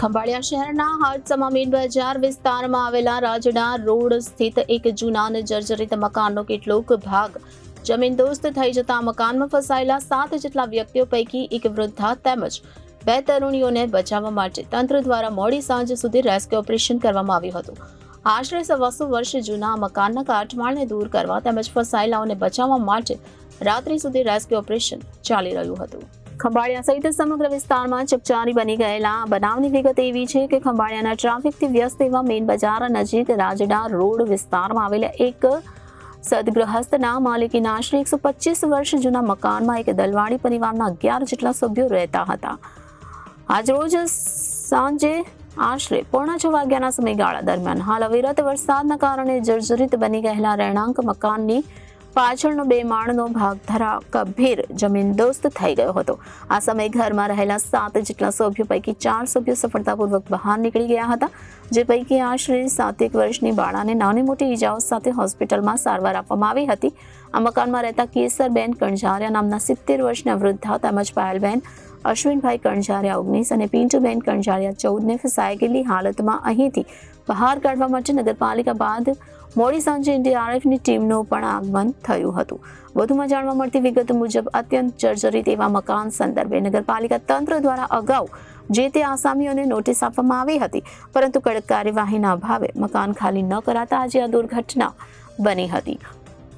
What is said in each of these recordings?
ખંભાળિયા શહેરના હાટસમા મીન બજાર વિસ્તારમાં આવેલા રાજડા રોડ સ્થિત એક જૂના અને જર્જરિત મકાનનો કેટલોક ભાગ જમીનદોસ્ત થઈ જતા મકાનમાં ફસાયેલા સાત જેટલા વ્યક્તિઓ પૈકી એક વૃદ્ધા તેમજ બે તરુણીઓને બચાવવા માટે તંત્ર દ્વારા મોડી સાંજ સુધી રેસ્ક્યુ ઓપરેશન કરવામાં આવ્યું હતું. આશરે સવાસો વર્ષ જૂના મકાનના કાટમાળને દૂર કરવા તેમજ ફસાયેલાઓને બચાવવા માટે રાત્રિ સુધી રેસ્ક્યુ ઓપરેશન ચાલી રહ્યું હતું. ખંભાળિયા સહિત સમગ્ર વિસ્તારમાં ચકચારી બની ગયેલા બનાવની વિગત એવી છે કે ખંભાળિયાના ટ્રાફિકથી વ્યસ્ત એવા મેઇન બજાર નજીક રાજડા રોડ વિસ્તારમાં આવેલા એક સદગૃહસ્થના માલિકીના આશરે એકસો પચીસ વર્ષ જૂના મકાનમાં એક દલવાડી પરિવારના અગિયાર જેટલા સભ્યો રહેતા હતા. આજરોજ સાંજે આશરે પોણા છ વાગ્યાના સમયગાળા દરમિયાન હાલ અવિરત વરસાદના કારણે જર્જરિત બની ગયેલા રહેણાંક મકાનની પાછળનો બે માળનો ભાગ ધરા કભીર જમીનદોસ્ત થઈ ગયો હતો. આ સમયે ઘરમાં રહેલા સાત જેટલા સભ્યો પૈકી ચાર સભ્યો સફળતાપૂર્વક બહાર નીકળી ગયા હતા, જે પૈકી આશરે સાતેક વર્ષની બાળાને નાની મોટી ઈજાઓ સાથે હોસ્પિટલમાં સારવાર આપવામાં આવી હતી. આ મકાનમાં રહેતા કેસરબેન કણઝારિયા નામના સિત્તેર વર્ષના વૃદ્ધા તેમજ પાયલબેન અશ્વિનભાઈ કણઝારિયા ઓગણીસ અને પિન્ટુબેન કણઝારિયા ચૌદને ફસાઈ ગયેલી હાલતમાં અહીંથી બહાર કાઢવા માટે નગરપાલિકા બાદ મોડી સાંજે એનડીઆરએફની ટીમનું પણ આગમન થયું હતું. વધુમાં જાણવા મળતી વિગત મુજબ અત્યંત જર્જરિત એવા મકાન સંદર્ભે નગરપાલિકા તંત્ર દ્વારા અગાઉ જે તે આસામીઓને નોટિસ આપવામાં આવી હતી, પરંતુ કડક કાર્યવાહીના અભાવે મકાન ખાલી ન કરાતા આજે આ દુર્ઘટના બની હતી.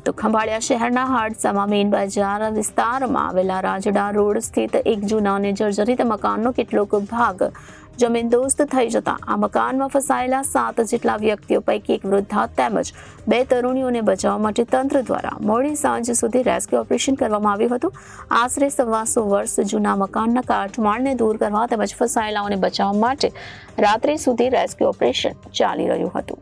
તો ખંભાળિયા શહેરના હાડસામાં મેઇન બજાર વિસ્તારમાં આવેલા રાજડા રોડ સ્થિત એક જૂના અને જર્જરિત મકાનનો કેટલોક ભાગ જમીનદોસ્ત થઈ જતા આ મકાનમાં ફસાયેલા સાત જેટલા વ્યક્તિઓ પૈકી એક વૃદ્ધા તેમજ બે તરુણીઓને બચાવવા માટે તંત્ર દ્વારા મોડી સાંજ સુધી રેસ્ક્યુ ઓપરેશન કરવામાં આવ્યું હતું. આશરે સવાસો વર્ષ જૂના મકાનના કાટમાળને દૂર કરવા તેમજ ફસાયેલાઓને બચાવવા માટે રાત્રે સુધી રેસ્ક્યુ ઓપરેશન ચાલી રહ્યું હતું.